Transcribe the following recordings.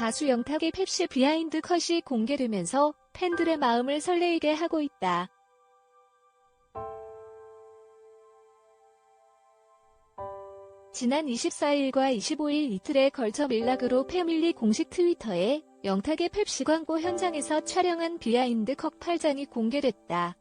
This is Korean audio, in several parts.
가수 영탁의 펩시 비하인드 컷이 공개되면서 팬들의 마음을 설레이게 하고 있다. 지난 24일과 25일 이틀에 걸쳐 밀락으로 패밀리 공식 트위터에 영탁의 펩시 광고 현장에서 촬영한 비하인드 컷 8장이 공개됐다.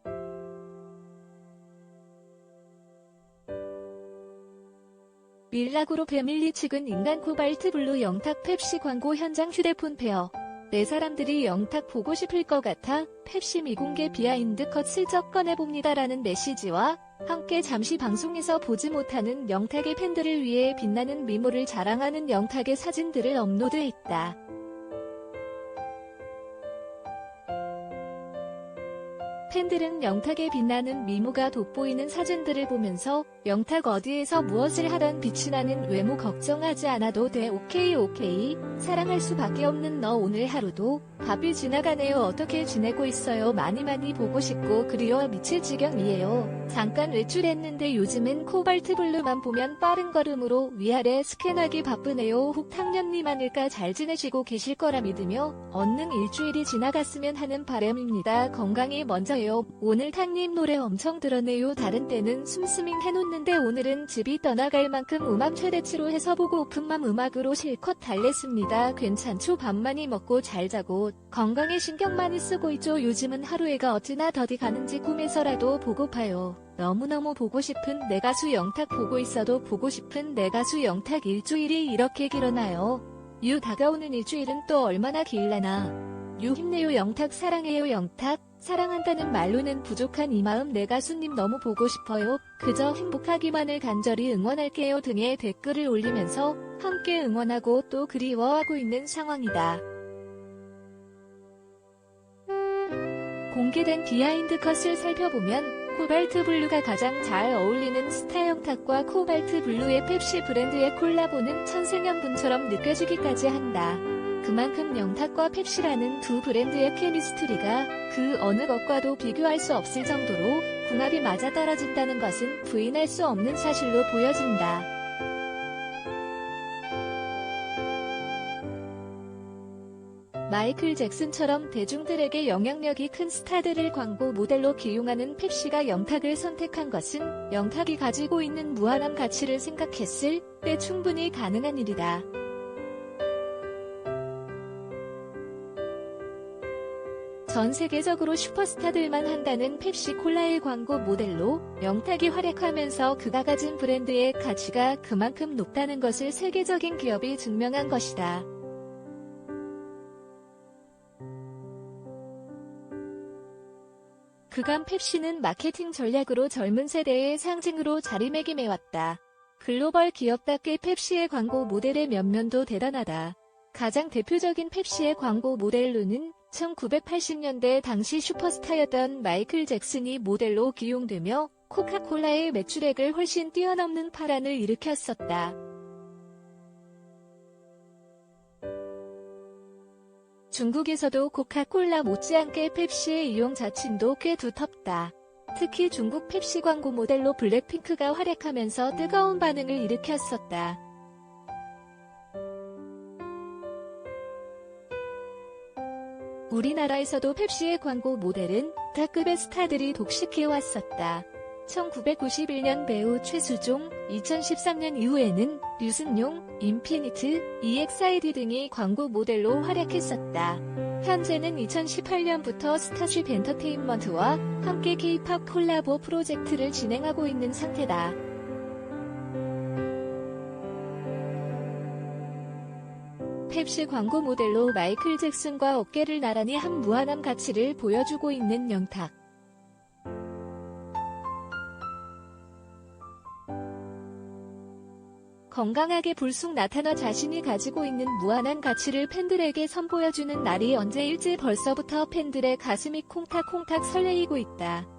밀락으로 패밀리 측은 인간 코발트 블루 영탁 펩시 광고 현장 휴대폰 페어. 네 사람들이 영탁 보고 싶을 것 같아 펩시 미공개 비하인드 컷 슬쩍 꺼내봅니다라는 메시지와 함께 잠시 방송에서 보지 못하는 영탁의 팬들을 위해 빛나는 미모를 자랑하는 영탁의 사진들을 업로드했다. 팬들은 영탁의 빛나는 미모가 돋보이는 사진들을 보면서 영탁 어디에서 무엇을 하던 빛이 나는 외모 걱정하지 않아도 돼 오케이 오케이. 사랑할 수밖에 없는 너 오늘 하루도 밥이 지나가네요. 어떻게 지내고 있어요? 많이 많이 보고 싶고 그리워 미칠 지경이에요. 잠깐 외출했는데 요즘은 코발트 블루만 보면 빠른 걸음으로 위아래 스캔하기 바쁘네요. 혹 탕년님 아닐까 잘 지내시고 계실 거라 믿으며 얼른 일주일이 지나갔으면 하는 바람입니다. 건강이 먼저 요 오늘 탕님 노래 엄청 들었네요 다른 때는 숨스밍 해놓는데 오늘은 집이 떠나갈 만큼 음악 최대치로 해서 보고 오픈맘 음악으로 실컷 달랬습니다. 괜찮죠? 밥 많이 먹고 잘 자고 건강에 신경 많이 쓰고 있죠. 요즘은 하루에가 어찌나 더디 가는지 꿈에서라도 보고파요. 너무너무 보고 싶은 내 가수 영탁 보고 있어도 보고 싶은 내 가수 영탁 일주일이 이렇게 길어나요. 유 다가오는 일주일은 또 얼마나 길라나. 유 힘내요 영탁 사랑해요 영탁 사랑한다는 말로는 부족한 이 마음 내 가수님 너무 보고 싶어요. 그저 행복하기만을 간절히 응원할게요 등의 댓글을 올리면서 함께 응원하고 또 그리워하고 있는 상황이다. 공개된 비하인드 컷을 살펴보면 코발트 블루가 가장 잘 어울리는 스타 영탁과 코발트 블루의 펩시 브랜드의 콜라보는 천생연분처럼 느껴지기까지 한다. 그만큼 영탁과 펩시라는 두 브랜드의 케미스트리가 그 어느 것과도 비교할 수 없을 정도로 궁합이 맞아떨어진다는 것은 부인할 수 없는 사실로 보여진다. 마이클 잭슨처럼 대중들에게 영향력이 큰 스타들을 광고 모델로 기용하는 펩시가 영탁을 선택한 것은 영탁이 가지고 있는 무한한 가치를 생각했을 때 충분히 가능한 일이다. 전 세계적으로 슈퍼스타들만 한다는 펩시콜라의 광고 모델로 영탁이 활약하면서 그가 가진 브랜드의 가치가 그만큼 높다는 것을 세계적인 기업이 증명한 것이다. 그간 펩시는 마케팅 전략으로 젊은 세대의 상징으로 자리매김해왔다. 글로벌 기업답게 펩시의 광고 모델의 면면도 대단하다. 가장 대표적인 펩시의 광고 모델로는 1980년대 당시 슈퍼스타였던 마이클 잭슨이 모델로 기용되며 코카콜라의 매출액을 훨씬 뛰어넘는 파란을 일으켰었다. 중국에서도 코카콜라 못지않게 펩시의 이용 자친도 꽤 두텁다. 특히 중국 펩시 광고 모델로 블랙핑크가 활약하면서 뜨거운 반응을 일으켰었다. 우리나라에서도 펩시의 광고 모델은 다급의 스타들이 독식해왔었다. 1991년 배우 최수종, 2013년 이후에는 류승용, 인피니트, EXID 등이 광고 모델로 활약했었다. 현재는 2018년부터 스타쉽 엔터테인먼트와 함께 K-팝 콜라보 프로젝트를 진행하고 있는 상태다. 펩시 광고 모델로 마이클 잭슨과 어깨를 나란히 한 무한한 가치를 보여주고 있는 영탁. 건강하게 불쑥 나타나 자신이 가지고 있는 무한한 가치를 팬들에게 선보여주는 날이 언제일지 벌써부터 팬들의 가슴이 콩닥콩닥 설레이고 있다.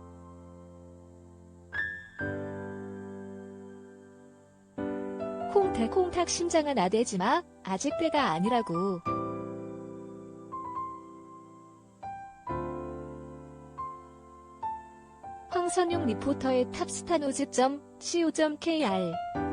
콩닥 콩닥 심장아 나대지 마. 아직 때가 아니라고. 황선용 리포터의 탑스타노즈.co.kr